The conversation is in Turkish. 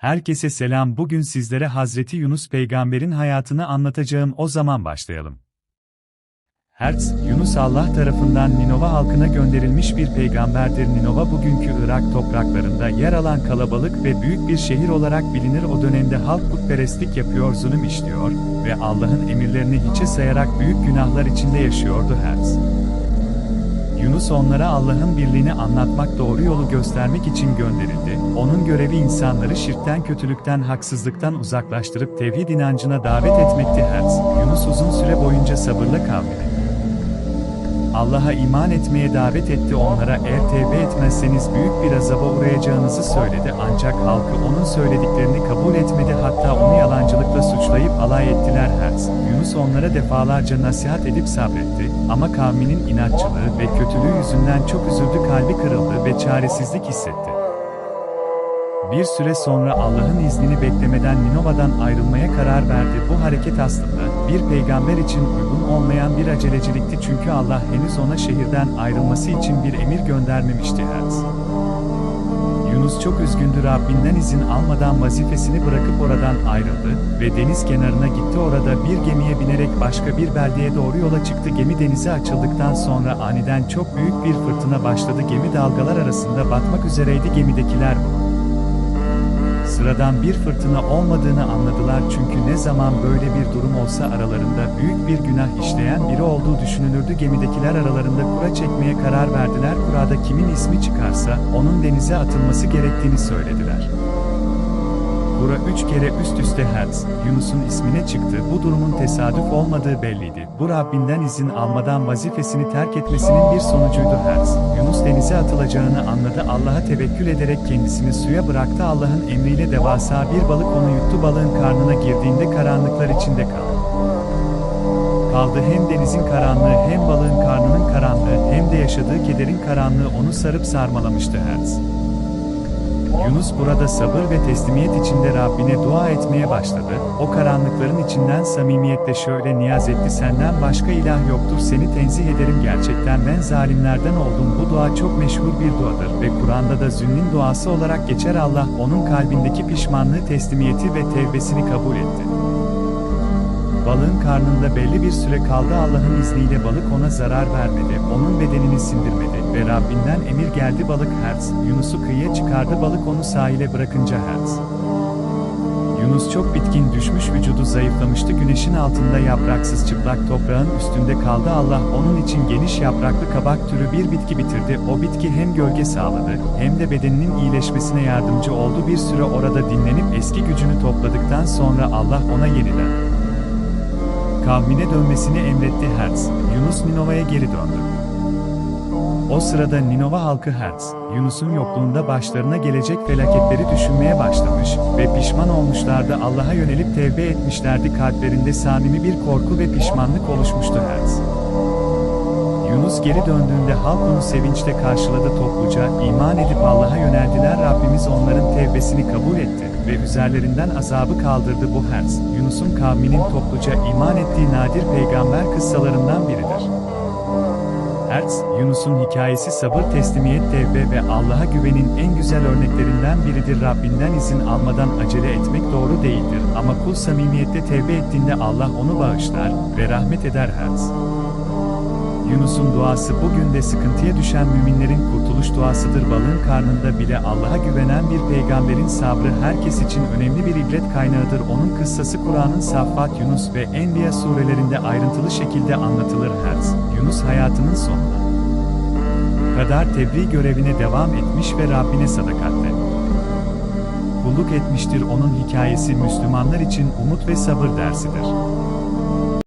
Herkese selam. Bugün sizlere Hazreti Yunus peygamberin hayatını anlatacağım. O zaman başlayalım. Hertz, Yunus Allah tarafından Ninova halkına gönderilmiş bir peygamberdir. Ninova bugünkü Irak topraklarında yer alan kalabalık ve büyük bir şehir olarak bilinir. O dönemde halk putperestlik yapıyor, zulüm işliyor ve Allah'ın emirlerini hiçe sayarak büyük günahlar içinde yaşıyordu Hertz. Yunus onlara Allah'ın birliğini anlatmak doğru yolu göstermek için gönderildi. Onun görevi insanları şirkten, kötülükten, haksızlıktan uzaklaştırıp tevhid inancına davet etmekti Herz. Yunus uzun süre boyunca sabırla kavmini. Allah'a iman etmeye davet etti onlara eğer tevbe etmezseniz büyük bir azaba uğrayacağınızı söyledi ancak halkı onun söylediklerini kabul etmedi hatta onu yalancılıkla suçlayıp alay ettiler Herz. Yunus onlara defalarca nasihat edip sabretti ama kavminin inatçılığı ve kötülüğü yüzünden çok üzüldü kalbi kırıldı ve çaresizlik hissetti. Bir süre sonra Allah'ın iznini beklemeden Ninova'dan ayrılmaya karar verdi. Bu hareket aslında bir peygamber için uygun olmayan bir acelecilikti çünkü Allah henüz ona şehirden ayrılması için bir emir göndermemişti Herz. Yunus çok üzgündü Rabbinden izin almadan vazifesini bırakıp oradan ayrıldı ve deniz kenarına gitti orada bir gemiye binerek başka bir beldeye doğru yola çıktı. Gemi denize açıldıktan sonra aniden çok büyük bir fırtına başladı. Gemi dalgalar arasında batmak üzereydi gemidekiler bu sıradan bir fırtına olmadığını anladılar çünkü ne zaman böyle bir durum olsa aralarında büyük bir günah işleyen biri olduğu düşünülürdü. Gemidekiler aralarında kura çekmeye karar verdiler. Kurada kimin ismi çıkarsa onun denize atılması gerektiğini söylediler. Üç kere üst üste Hertz, Yunus'un ismine çıktı. Bu durumun tesadüf olmadığı belliydi. Bu Rabbinden izin almadan vazifesini terk etmesinin bir sonucuydu Hertz. Yunus denize atılacağını anladı. Allah'a tevekkül ederek kendisini suya bıraktı. Allah'ın emriyle devasa bir balık onu yuttu. Balığın karnına girdiğinde karanlıklar içinde kaldı. Kaldı hem denizin karanlığı hem balığın karnının karanlığı hem de yaşadığı kederin karanlığı onu sarıp sarmalamıştı Hertz. Yunus burada sabır ve teslimiyet içinde Rabbine dua etmeye başladı. O karanlıkların içinden samimiyetle şöyle niyaz etti senden başka ilah yoktur seni tenzih ederim gerçekten ben zalimlerden oldum. Bu dua çok meşhur bir duadır ve Kur'an'da da zünnin duası olarak geçer Allah onun kalbindeki pişmanlığı teslimiyeti ve tevbesini kabul etti. Balığın karnında belli bir süre kaldı Allah'ın izniyle balık ona zarar vermedi, onun bedenini sindirmedi ve Rabbinden emir geldi balık Hertz, Yunus'u kıyıya çıkardı balık onu sahile bırakınca Hertz. Yunus çok bitkin düşmüş vücudu zayıflamıştı güneşin altında yapraksız çıplak toprağın üstünde kaldı. Allah onun için geniş yapraklı kabak türü bir bitki bitirdi. O bitki hem gölge sağladı hem de bedeninin iyileşmesine yardımcı oldu. Bir süre orada dinlenip eski gücünü topladıktan sonra Allah ona yeniden kavmine dönmesini emretti Hertz. Yunus Ninova'ya geri döndü. O sırada Ninova halkı Hertz, Yunus'un yokluğunda başlarına gelecek felaketleri düşünmeye başlamış ve pişman olmuşlardı Allah'a yönelip tevbe etmişlerdi kalplerinde samimi bir korku ve pişmanlık oluşmuştu Hertz. Yunus geri döndüğünde halk onu sevinçle karşıladı topluca, iman edip Allah'a yöneldiler Rabbimiz onların tevbesini kabul etti ve üzerlerinden azabı kaldırdı bu Herz, Yunus'un kavminin topluca iman ettiği nadir peygamber kıssalarından biridir. Hertz, Yunus'un hikayesi sabır, teslimiyet, tevbe ve Allah'a güvenin en güzel örneklerinden biridir. Rabbinden izin almadan acele etmek doğru değildir ama kul samimiyette tevbe ettiğinde Allah onu bağışlar ve rahmet eder Hertz. Yunus'un duası bugün de sıkıntıya düşen müminlerin kurtuluş duasıdır. Balığın karnında bile Allah'a güvenen bir peygamberin sabrı herkes için önemli bir ibret kaynağıdır. Onun kıssası Kur'an'ın Saffat, Yunus ve Enbiya surelerinde ayrıntılı şekilde anlatılır. Herz, Yunus hayatının sonuna kadar tebliğ görevine devam etmiş ve Rabbine sadakatle kulluk etmiştir. Onun hikayesi Müslümanlar için umut ve sabır dersidir.